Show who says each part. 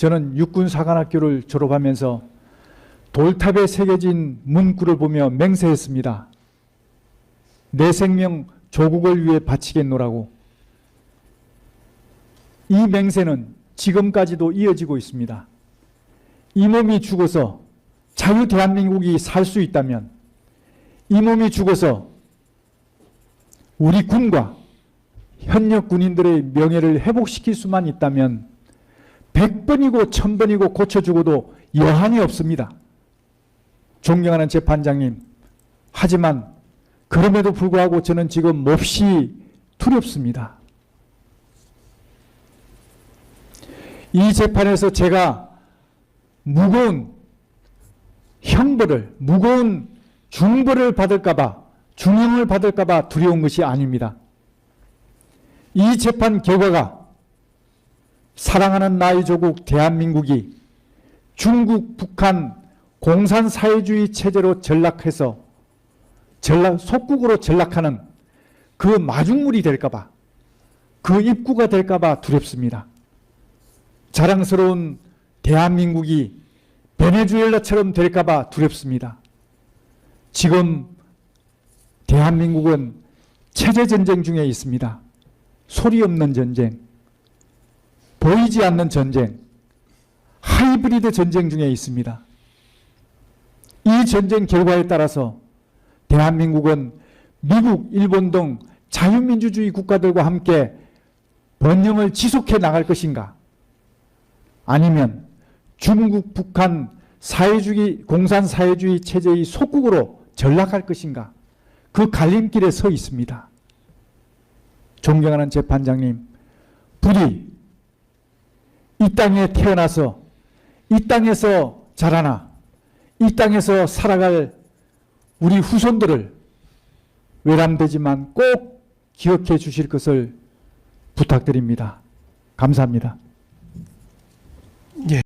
Speaker 1: 저는 육군사관학교를 졸업하면서 돌탑에 새겨진 문구를 보며 맹세했습니다. 내 생명 조국을 위해 바치겠노라고. 이 맹세는 지금까지도 이어지고 있습니다. 이 몸이 죽어서 자유 대한민국이 살 수 있다면 이 몸이 죽어서 우리 군과 현역 군인들의 명예를 회복시킬 수만 있다면 100번이고 1000번이고 고쳐 죽어도 여한이 없습니다. 존경하는 재판장님. 하지만 그럼에도 불구하고 저는 지금 몹시 두렵습니다. 이 재판에서 제가 무거운 형벌을, 무거운 중벌을 받을까봐, 중형을 받을까봐 두려운 것이 아닙니다. 이 재판 결과가 사랑하는 나의 조국 대한민국이 중국, 북한 공산사회주의 체제로 전락해서 전락, 속국으로 전락하는 그 마중물이 될까봐, 그 입구가 될까봐 두렵습니다. 자랑스러운 대한민국이 베네수엘라처럼 될까봐 두렵습니다. 지금 대한민국은 체제 전쟁 중에 있습니다. 소리 없는 전쟁, 보이지 않는 전쟁, 하이브리드 전쟁 중에 있습니다. 이 전쟁 결과에 따라서 대한민국은 미국, 일본 등 자유민주주의 국가들과 함께 번영을 지속해 나갈 것인가? 아니면 중국, 북한 사회주의, 공산 사회주의 체제의 속국으로 전락할 것인가? 그 갈림길에 서 있습니다. 존경하는 재판장님, 부디 이 땅에 태어나서 이 땅에서 자라나 이 땅에서 살아갈 우리 후손들을 외람되지만 꼭 기억해 주실 것을 부탁드립니다. 감사합니다.